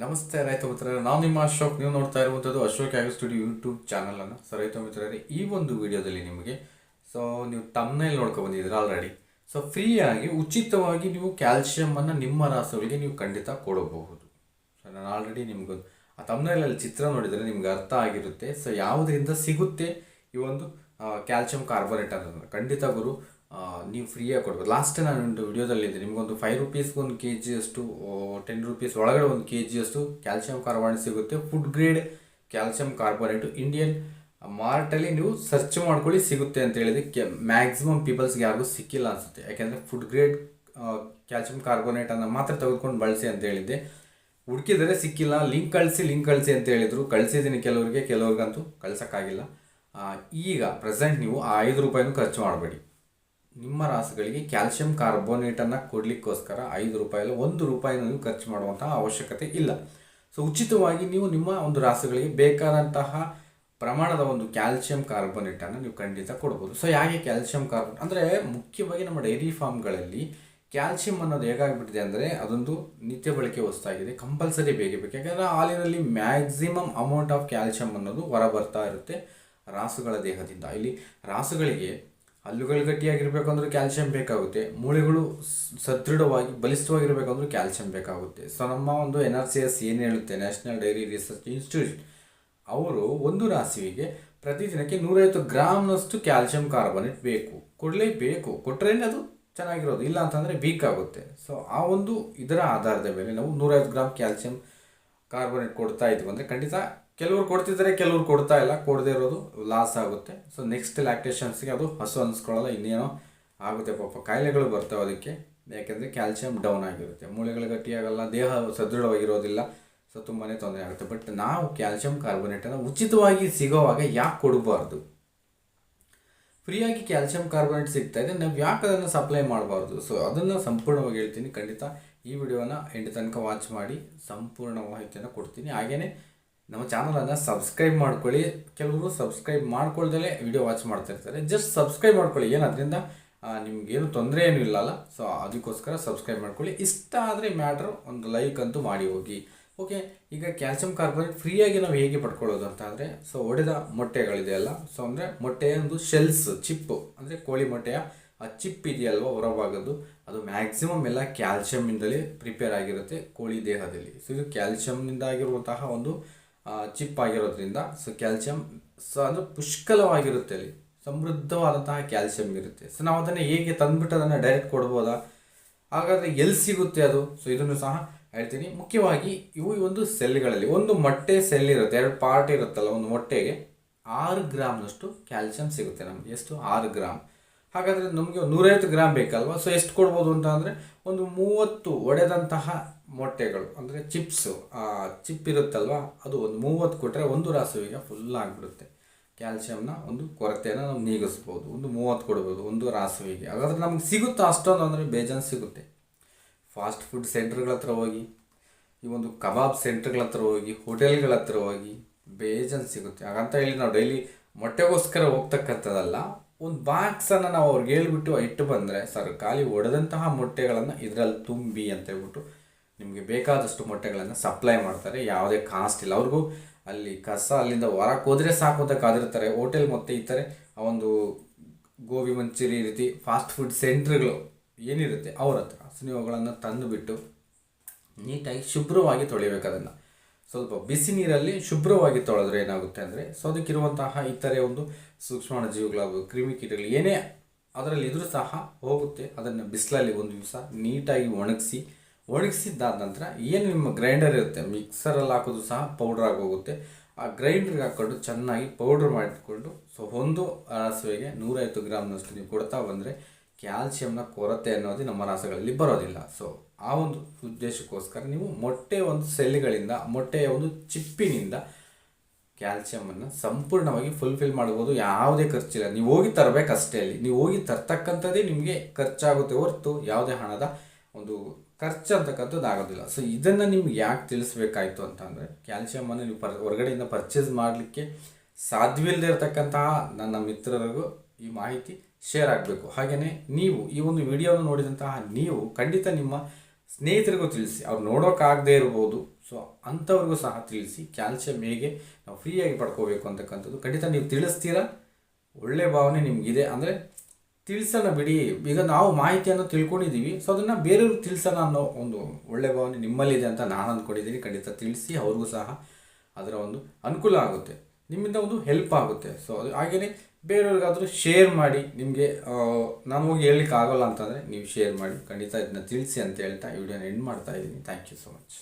ನಮಸ್ತೆ ರೈತ ಮಿತ್ರರೇ ನಾವು ನಿಮ್ಮ ಅಶೋಕ್, ನೀವು ನೋಡ್ತಾ ಇರುವಂಥದ್ದು ಅಶೋಕ್ ಆಗಿ ಸ್ಟುಡಿಯೋ ಯೂಟ್ಯೂಬ್ ಚಾನಲನ್ನು ಸೊ ರೈತ ಮಿತ್ರರೇ, ಈ ಒಂದು ವಿಡಿಯೋದಲ್ಲಿ ನಿಮಗೆ ಸೊ ನೀವು ತಮ್ಮನೇಲಿ ನೋಡ್ಕೊ ಬಂದಿದ್ದೀರ ಆಲ್ರೆಡಿ ಸೊ ಫ್ರೀಯಾಗಿ ಉಚಿತವಾಗಿ ನೀವು ಕ್ಯಾಲ್ಶಿಯಮನ್ನು ನಿಮ್ಮ ರಾಸುಗಳಿಗೆ ನೀವು ಖಂಡಿತ ಕೊಡಬಹುದು. ಸೊ ನಾನು ಆಲ್ರೆಡಿ ನಿಮ್ಗೆ ಆ ತಮ್ಮನೇಲಲ್ಲಿ ಚಿತ್ರ ನೋಡಿದರೆ ನಿಮ್ಗೆ ಅರ್ಥ ಆಗಿರುತ್ತೆ. ಸೊ ಯಾವುದರಿಂದ ಸಿಗುತ್ತೆ ಈ ಒಂದು ಕ್ಯಾಲ್ಶಿಯಂ ಕಾರ್ಬೋನೇಟ್ ಅನ್ನೋದನ್ನು ಖಂಡಿತ ಗುರು ನೀವು ಫ್ರೀಯಾಗಿ ಕೊಡ್ಬೋದು. ಲಾಸ್ಟ್ ನಾನು ಒಂದು ವಿಡಿಯೋದಲ್ಲಿದ್ದೆ ನಿಮಗೊಂದು ಫೈವ್ ರುಪೀಸ್ಗೆ ಒಂದು ಕೆ ಜಿಯಷ್ಟು ಟೆನ್ ರುಪೀಸ್ ಒಳಗಡೆ ಒಂದು ಕೆ ಜಿಯಷ್ಟು ಕ್ಯಾಲ್ಸಿಯಂ ಕಾರ್ಬೋನೇಟ್ ಸಿಗುತ್ತೆ. Food grade calcium carbonate Indian ಮಾರ್ಟಲ್ಲಿ ನೀವು ಸರ್ಚ್ ಮಾಡ್ಕೊಳ್ಳಿ ಸಿಗುತ್ತೆ ಅಂತ ಹೇಳಿದ್ರೆ ಕೆ ಮ್ಯಾಕ್ಸಿಮಮ್ ಪೀಪಲ್ಸ್ಗೆ ಯಾರಿಗೂ ಸಿಕ್ಕಿಲ್ಲ ಅನಿಸುತ್ತೆ. ಯಾಕೆಂದರೆ ಫುಡ್ ಗ್ರೇಡ್ ಕ್ಯಾಲ್ಸಿಯಂ ಕಾರ್ಬೋನೇಟನ್ನು ಮಾತ್ರ ತೆಗೆದುಕೊಂಡು ಬಳಸಿ ಅಂತ ಹೇಳಿದ್ದೆ. ಹುಡುಕಿದರೆ ಸಿಕ್ಕಿಲ್ಲ ಲಿಂಕ್ ಕಳಿಸಿ ಲಿಂಕ್ ಕಳಿಸಿ ಅಂತ ಹೇಳಿದರು. ಕಳಿಸಿದ್ದೀನಿ ಕೆಲವರಿಗೆ, ಕೆಲವ್ರಿಗಂತೂ ಕಳ್ಸೋಕ್ಕಾಗಿಲ್ಲ. ಈಗ ಪ್ರೆಸೆಂಟ್ ನೀವು ಆ ಐದು ರೂಪಾಯಿನೂ ಖರ್ಚು ಮಾಡಬೇಡಿ. ನಿಮ್ಮ ರಾಸುಗಳಿಗೆ ಕ್ಯಾಲ್ಸಿಯಂ ಕಾರ್ಬೋನೇಟನ್ನು ಕೊಡಲಿಕ್ಕೋಸ್ಕರ ಐದು ರೂಪಾಯಿ ಅಲ್ಲ ಒಂದು ರೂಪಾಯಿನ ನೀವು ಖರ್ಚು ಮಾಡುವಂತಹ ಅವಶ್ಯಕತೆ ಇಲ್ಲ. ಸೊ ಉಚಿತವಾಗಿ ನೀವು ನಿಮ್ಮ ಒಂದು ರಾಸುಗಳಿಗೆ ಬೇಕಾದಂತಹ ಪ್ರಮಾಣದ ಒಂದು ಕ್ಯಾಲ್ಸಿಯಂ ಕಾರ್ಬೋನೇಟನ್ನು ನೀವು ಖಂಡಿತ ಕೊಡ್ಬೋದು. ಸೊ ಯಾಕೆ ಕ್ಯಾಲ್ಸಿಯಂ ಕಾರ್ಬೋನೇಟ್ ಅಂದರೆ ಮುಖ್ಯವಾಗಿ ನಮ್ಮ ಡೈರಿ ಫಾರ್ಮ್ಗಳಲ್ಲಿ ಕ್ಯಾಲ್ಸಿಯಂ ಅನ್ನೋದು ಹೇಗಾಗ್ಬಿಟ್ಟಿದೆ ಅಂದರೆ ಅದೊಂದು ನಿತ್ಯ ಬಳಕೆ ವಸ್ತಾಗಿದೆ ಕಂಪಲ್ಸರಿ ಬೇಕೇ ಬೇಕು. ಯಾಕಂದರೆ ಹಾಲಿನಲ್ಲಿ ಮ್ಯಾಕ್ಸಿಮಮ್ ಅಮೌಂಟ್ ಆಫ್ ಕ್ಯಾಲ್ಸಿಯಂ ಅನ್ನೋದು ಹೊರಬರ್ತಾ ಇರುತ್ತೆ ರಾಸುಗಳ ದೇಹದಿಂದ. ಇಲ್ಲಿ ರಾಸುಗಳಿಗೆ ಹಲ್ಲುಗಳು ಗಟ್ಟಿಯಾಗಿರಬೇಕಂದ್ರೆ ಕ್ಯಾಲ್ಸಿಯಂ ಬೇಕಾಗುತ್ತೆ. ಮೂಳೆಗಳು ಸದೃಢವಾಗಿ, ಬಲಿಷ್ಠವಾಗಿರಬೇಕಂದ್ರೆ ಅಂದ್ರೆ ಕ್ಯಾಲ್ಶಿಯಂ ಬೇಕಾಗುತ್ತೆ. ಸೊ ನಮ್ಮ ಒಂದು ಎನ್ ಆರ್ ಸಿ ಎಸ್ ಏನು ಹೇಳುತ್ತೆ? ನ್ಯಾಷನಲ್ ಡೈರಿ ರಿಸರ್ಚ್ ಇನ್ಸ್ಟಿಟ್ಯೂಟ್ ಅವರು ಒಂದು ರಾಸುವಿಗೆ ಪ್ರತಿದಿನಕ್ಕೆ ನೂರೈವತ್ತು ಗ್ರಾಮ್ನಷ್ಟು ಕ್ಯಾಲ್ಸಿಯಂ ಕಾರ್ಬನೇಟ್ ಬೇಕು. ಕೊಡಲೇಬೇಕು. ಕೊಟ್ಟರೆ ಅದು ಚೆನ್ನಾಗಿರೋದು. ಇಲ್ಲ ಅಂತಂದರೆ ವೀಕ್ ಆಗುತ್ತೆ. ಸೊ ಆ ಒಂದು ಇದರ ಆಧಾರದ ಮೇಲೆ ನಾವು ನೂರೈವತ್ತು ಗ್ರಾಮ್ ಕ್ಯಾಲ್ಸಿಯಂ ಕಾರ್ಬೋನೇಟ್ ಕೊಡ್ತಾ ಇದ್ವಿ ಅಂದರೆ ಖಂಡಿತ ಕೆಲವ್ರು ಕೊಡ್ತಿದ್ದಾರೆ, ಕೆಲವರು ಕೊಡ್ತಾ ಇಲ್ಲ, ಕೊಡದೇ ಇರೋದು ಲಾಸ್ ಆಗುತ್ತೆ. ಸೊ ನೆಕ್ಸ್ಟ್ ಲ್ಯಾಕ್ಟೇಷನ್ಸ್ಗೆ ಅದು ಹಸು ಅನಿಸ್ಕೊಳ್ಳಲ್ಲ, ಇನ್ನೇನೋ ಆಗುತ್ತೆ ಪಾಪ. ಕಾಯಿಲೆಗಳು ಬರ್ತವೆ ಅದಕ್ಕೆ. ಯಾಕೆಂದರೆ ಕ್ಯಾಲ್ಸಿಯಂ ಡೌನ್ ಆಗಿರುತ್ತೆ. ಮೂಳೆಗಳು ಗಟ್ಟಿಯಾಗಲ್ಲ, ದೇಹ ಸದೃಢವಾಗಿರೋದಿಲ್ಲ. ಸೊ ತುಂಬಾ ತೊಂದರೆ ಆಗುತ್ತೆ. ಬಟ್ ನಾವು ಕ್ಯಾಲ್ಸಿಯಂ ಕಾರ್ಬೋನೇಟನ್ನು ಉಚಿತವಾಗಿ ಸಿಗೋವಾಗ ಯಾಕೆ ಕೊಡಬಾರ್ದು? ಫ್ರೀಯಾಗಿ ಕ್ಯಾಲ್ಸಿಯಂ ಕಾರ್ಬೋನೇಟ್ ಸಿಗ್ತಾ ಇದೆ. ನಾವು ಯಾಕೆ ಅದನ್ನು ಸಪ್ಲೈ ಮಾಡಬಾರ್ದು? ಸೊ ಅದನ್ನು ಸಂಪೂರ್ಣವಾಗಿ ಹೇಳ್ತೀನಿ. ಖಂಡಿತ ಈ ವಿಡಿಯೋನ ಎಂಡ್ ತನಕ ವಾಚ್ ಮಾಡಿ, ಸಂಪೂರ್ಣ ಮಾಹಿತಿಯನ್ನು ಕೊಡ್ತೀನಿ. ಹಾಗೆಯೇ ನಮ್ಮ ಚಾನಲನ್ನು ಸಬ್ಸ್ಕ್ರೈಬ್ ಮಾಡ್ಕೊಳ್ಳಿ. ಕೆಲವರು ಸಬ್ಸ್ಕ್ರೈಬ್ ಮಾಡ್ಕೊಳ್ದಲೇ ವಿಡಿಯೋ ವಾಚ್ ಮಾಡ್ತಾ ಇರ್ತಾರೆ ಜಸ್ಟ್ ಸಬ್ಸ್ಕ್ರೈಬ್ ಮಾಡ್ಕೊಳ್ಳಿ. ಏನು ಅದರಿಂದ ನಿಮಗೇನು ತೊಂದರೆ ಏನೂ ಇಲ್ಲಲ್ಲ. ಸೊ ಅದಕ್ಕೋಸ್ಕರ ಸಬ್ಸ್ಕ್ರೈಬ್ ಮಾಡ್ಕೊಳ್ಳಿ. ಇಷ್ಟ ಆದರೆ ಮ್ಯಾಟ್ರ್ ಒಂದು ಲೈಕ್ ಅಂತೂ ಮಾಡಿ ಹೋಗಿ. ಓಕೆ ಈಗ ಕ್ಯಾಲ್ಸಿಯಂ ಕಾರ್ಬೋನೇಟ್ ಫ್ರೀಯಾಗಿ ನಾವು ಹೇಗೆ ಪಡ್ಕೊಳ್ಳೋದು ಅಂತ ಅಂದರೆ ಸೊ ಒಡೆದ ಮೊಟ್ಟೆಗಳಿದೆಯಲ್ಲ ಸೊ ಅಂದರೆ ಮೊಟ್ಟೆಯ ಒಂದು ಶೆಲ್ಸ್ ಚಿಪ್ಪು ಅಂದರೆ ಕೋಳಿ ಮೊಟ್ಟೆಯ, ಆ ಚಿಪ್ ಇದೆಯಲ್ವ ಹೊರಭಾಗದ್ದು? ಅದು ಮ್ಯಾಕ್ಸಿಮಮ್ ಎಲ್ಲ ಕ್ಯಾಲ್ಶಿಯಮ್ಮಿಂದಲೇ ಪ್ರಿಪೇರ್ ಆಗಿರುತ್ತೆ ಕೋಳಿ ದೇಹದಲ್ಲಿ. ಸೊ ಇದು ಕ್ಯಾಲ್ಸಿಯಮ್ನಿಂದ ಆಗಿರುವಂತಹ ಒಂದು ಚಿಪ್ ಆಗಿರೋದ್ರಿಂದ ಸೊ ಕ್ಯಾಲ್ಸಿಯಂ ಸೊ ಅಂದರೆ ಪುಷ್ಕಲವಾಗಿರುತ್ತೆ ಅಲ್ಲಿ. ಸಮೃದ್ಧವಾದಂತಹ ಕ್ಯಾಲ್ಸಿಯಂ ಇರುತ್ತೆ. ಸೊ ನಾವು ಅದನ್ನು ಹೇಗೆ ತಂದುಬಿಟ್ಟು ಅದನ್ನು ಡೈರೆಕ್ಟ್ ಕೊಡ್ಬೋದಾ? ಹಾಗಾದರೆ ಎಲ್ಲಿ ಸಿಗುತ್ತೆ ಅದು? ಸೊ ಇದನ್ನು ಸಹ ಹೇಳ್ತೀನಿ. ಮುಖ್ಯವಾಗಿ ಇವು ಒಂದು ಸೆಲ್ಗಳಲ್ಲಿ ಒಂದು ಮೊಟ್ಟೆ ಸೆಲ್ ಇರುತ್ತೆ, ಎರಡು ಪಾರ್ಟ್ ಇರುತ್ತಲ್ಲ, ಒಂದು ಮೊಟ್ಟೆಗೆ ಆರು ಗ್ರಾಮ್ನಷ್ಟು ಕ್ಯಾಲ್ಸಿಯಂ ಸಿಗುತ್ತೆ ನಮಗೆ. ಎಷ್ಟು? ಆರು ಗ್ರಾಮ್. ಹಾಗಾದರೆ ನಮಗೆ ನೂರೈವತ್ತು ಗ್ರಾಮ್ ಬೇಕಲ್ವಾ? ಸೊ ಎಷ್ಟು ಕೊಡ್ಬೋದು ಅಂತ ಅಂದರೆ ಒಂದು ಮೂವತ್ತು ಒಡೆದಂತಹ ಮೊಟ್ಟೆಗಳು, ಅಂದರೆ ಚಿಪ್ಸು, ಆ, ಚಿಪ್ ಇರುತ್ತಲ್ವ? ಅದು ಒಂದು ಮೂವತ್ತು ಕೊಟ್ಟರೆ ಒಂದು ರಾಸುವಿಗೆ ಫುಲ್ ಆಗಿಬಿಡುತ್ತೆ. ಕ್ಯಾಲ್ಸಿಯಂನ ಒಂದು ಕೊರತೆಯನ್ನು ನಾವು ನೀಗಿಸ್ಬೋದು. ಒಂದು ಮೂವತ್ತು ಕೊಡ್ಬೋದು ಒಂದು ರಾಸುವಿಗೆ. ಹಾಗಾದ್ರೆ ನಮ್ಗೆ ಸಿಗುತ್ತಾ ಅಷ್ಟೊಂದು ಅಂದರೆ ಬೇಜಾನ್ ಸಿಗುತ್ತೆ. ಫಾಸ್ಟ್ ಫುಡ್ ಸೆಂಟ್ರ್ಗಳ ಹತ್ರ ಹೋಗಿ, ಈ ಒಂದು ಕಬಾಬ್ ಸೆಂಟ್ರ್ಗಳ ಹತ್ರ ಹೋಗಿ, ಹೋಟೆಲ್ಗಳ ಹತ್ರ ಹೋಗಿ ಬೇಜಾನ್ ಸಿಗುತ್ತೆ. ಹಾಗಂತ ಹೇಳಿ ನಾವು ಡೈಲಿ ಮೊಟ್ಟೆಗೋಸ್ಕರ ಹೋಗ್ತಕ್ಕಂಥದ್ದಲ್ಲ ಒಂದು ಬಾಕ್ಸನ್ನು ನಾವು ಅವ್ರಿಗೆ ಹೇಳ್ಬಿಟ್ಟು ಇಟ್ಟು ಬಂದರೆ, ಸರ್, ಖಾಲಿ ಒಡೆದಂತಹ ಮೊಟ್ಟೆಗಳನ್ನು ಇದರಲ್ಲಿ ತುಂಬಿ ಅಂತ ಹೇಳ್ಬಿಟ್ಟು ನಿಮಗೆ ಬೇಕಾದಷ್ಟು ಮೊಟ್ಟೆಗಳನ್ನು ಸಪ್ಲೈ ಮಾಡ್ತಾರೆ. ಯಾವುದೇ ಕಾಸ್ಟ್ ಇಲ್ಲ. ಅವ್ರಿಗೂ ಅಲ್ಲಿ ಕಸ ಅಲ್ಲಿಂದ ಹೊರಕ್ಕೆ ಹೋದರೆ ಸಾಕು ಅಂತ ಕಾದಿರ್ತಾರೆ. ಹೋಟೆಲ್ ಮತ್ತೆ ಈ ಆ ಒಂದು ಗೋಬಿ ಮಂಚೂರಿ ರೀತಿ ಫಾಸ್ಟ್ ಫುಡ್ ಸೆಂಟ್ರ್ಗಳು ಏನಿರುತ್ತೆ ಅವ್ರ ಹತ್ರ. ಸೊ ನೀವು ಅವುಗಳನ್ನು ತಂದುಬಿಟ್ಟು ನೀಟಾಗಿ ಶುಭ್ರವಾಗಿ ತೊಳಿಬೇಕು ಅದನ್ನು. ಸ್ವಲ್ಪ ಬಿಸಿ ನೀರಲ್ಲಿ ಶುಭ್ರವಾಗಿ ತೊಳೆದ್ರೆ ಏನಾಗುತ್ತೆ ಅಂದರೆ ಸೊ ಅದಕ್ಕಿರುವಂತಹ ಇತರೆ ಒಂದು ಸೂಕ್ಷ್ಮಾಣು ಜೀವಿಗಳಾಗಬಹುದು ಕ್ರಿಮಿಕೀಟಗಳು ಏನೇ ಅದರಲ್ಲಿ ಇದ್ರೂ ಸಹ ಹೋಗುತ್ತೆ. ಅದನ್ನು ಬಿಸಿಲಲ್ಲಿ ಒಂದು ದಿವಸ ನೀಟಾಗಿ ಒಣಗಿಸಿ, ಒಣಗಿಸಿದ್ದಾದ ನಂತರ ಏನು ನಿಮ್ಮ ಗ್ರೈಂಡರ್ ಇರುತ್ತೆ ಮಿಕ್ಸರಲ್ಲಿ ಹಾಕೋದು ಸಹ ಪೌಡರ್ ಆಗಿ ಹೋಗುತ್ತೆ. ಆ ಗ್ರೈಂಡ್ರಿಗೆ ಹಾಕ್ಕೊಂಡು ಚೆನ್ನಾಗಿ ಪೌಡ್ರ್ ಮಾಡಿಕೊಂಡು ಸೊ ಒಂದು ರಾಸುವಿಗೆ ನೂರೈವತ್ತು ಗ್ರಾಮ್ನಷ್ಟು ನೀವು ಕೊಡ್ತಾ ಬಂದರೆ ಕ್ಯಾಲ್ಸಿಯಂನ ಕೊರತೆ ಅನ್ನೋದು ನಮ್ಮ ರಾಸಗಳಲ್ಲಿ ಬರೋದಿಲ್ಲ. ಸೊ ಆ ಒಂದು ಉದ್ದೇಶಕ್ಕೋಸ್ಕರ ನೀವು ಮೊಟ್ಟೆ ಒಂದು ಸೆಲ್ಗಳಿಂದ, ಮೊಟ್ಟೆಯ ಒಂದು ಚಿಪ್ಪಿನಿಂದ ಕ್ಯಾಲ್ಸಿಯಮನ್ನು ಸಂಪೂರ್ಣವಾಗಿ ಫುಲ್ಫಿಲ್ ಮಾಡ್ಬೋದು. ಯಾವುದೇ ಖರ್ಚಿಲ್ಲ. ನೀವು ಹೋಗಿ ತರಬೇಕಷ್ಟೇ ಅಲ್ಲಿ. ನೀವು ಹೋಗಿ ತರ್ತಕ್ಕಂಥದ್ದೇ ನಿಮಗೆ ಖರ್ಚಾಗುತ್ತೆ ಹೊರತು ಯಾವುದೇ ಹಣದ ಒಂದು ಖರ್ಚು ಅಂತಕ್ಕಂಥದ್ದು ಆಗೋದಿಲ್ಲ. ಸೊ ಇದನ್ನು ನಿಮ್ಗೆ ಯಾಕೆ ತಿಳಿಸ್ಬೇಕಾಯ್ತು ಅಂತ ಅಂದರೆ ಕ್ಯಾಲ್ಶಿಯಮನ್ನು ನೀವು ಪರ್, ಹೊರಗಡೆಯಿಂದ ಪರ್ಚೇಸ್ ಮಾಡಲಿಕ್ಕೆ ಸಾಧ್ಯವಿಲ್ಲದೆ ಇರತಕ್ಕಂತಹ ನನ್ನ ಮಿತ್ರರಿಗೂ ಈ ಮಾಹಿತಿ ಶೇರ್ ಆಗಬೇಕು. ಹಾಗೆಯೇ ನೀವು ಈ ಒಂದು ವಿಡಿಯೋನ ನೋಡಿದಂತಹ ನೀವು ಖಂಡಿತ ನಿಮ್ಮ ಸ್ನೇಹಿತರಿಗೂ ತಿಳಿಸಿ, ಅವ್ರು ನೋಡೋಕ್ಕಾಗದೇ ಇರ್ಬೋದು. ಸೊ ಅಂಥವ್ರಿಗೂ ಸಹ ತಿಳಿಸಿ ಕ್ಯಾಲ್ಸಿಯಂ ಹೇಗೆ ನಾವು ಫ್ರೀಯಾಗಿ ಪಡ್ಕೋಬೇಕು ಅಂತಕ್ಕಂಥದ್ದು ಖಂಡಿತ ನೀವು ತಿಳಿಸ್ತೀರಾ? ಒಳ್ಳೆ ಭಾವನೆ ನಿಮಗಿದೆ. ಅಂದರೆ ತಿಳಿಸೋಣ ಬಿಡಿ. ಈಗ ನಾವು ಮಾಹಿತಿಯನ್ನು ತಿಳ್ಕೊಂಡಿದ್ದೀವಿ. ಸೊ ಅದನ್ನು ಬೇರೆಯವ್ರಿಗೆ ತಿಳಿಸೋಣ ಅನ್ನೋ ಒಂದು ಒಳ್ಳೆ ಭಾವನೆ ನಿಮ್ಮಲ್ಲಿದೆ ಅಂತ ನಾನು ಅಂದ್ಕೊಂಡಿದ್ದೀನಿ. ಖಂಡಿತ ತಿಳಿಸಿ, ಅವ್ರಿಗೂ ಸಹ ಅದರ ಒಂದು ಅನುಕೂಲ ಆಗುತ್ತೆ. ನಿಮ್ಮಿಂದ ಒಂದು ಹೆಲ್ಪ್ ಆಗುತ್ತೆ. ಸೊ ಅದು ಹಾಗೆಯೇ ಬೇರೆಯವ್ರಿಗಾದರೂ ಶೇರ್ ಮಾಡಿ ನಿಮಗೆ ನಾನು ಹೋಗಿ ಹೇಳಲಿಕ್ಕೆ ಆಗೋಲ್ಲ ಅಂತಂದರೆ ನೀವು ಶೇರ್ ಮಾಡಿ. ಖಂಡಿತ ಇದನ್ನ ತಿಳಿಸಿ ಅಂತ ಹೇಳ್ತಾ ಈ ವಿಡಿಯೋನ ಎಂಡ್ ಮಾಡ್ತಾ ಇದ್ದೀನಿ. Thank you so much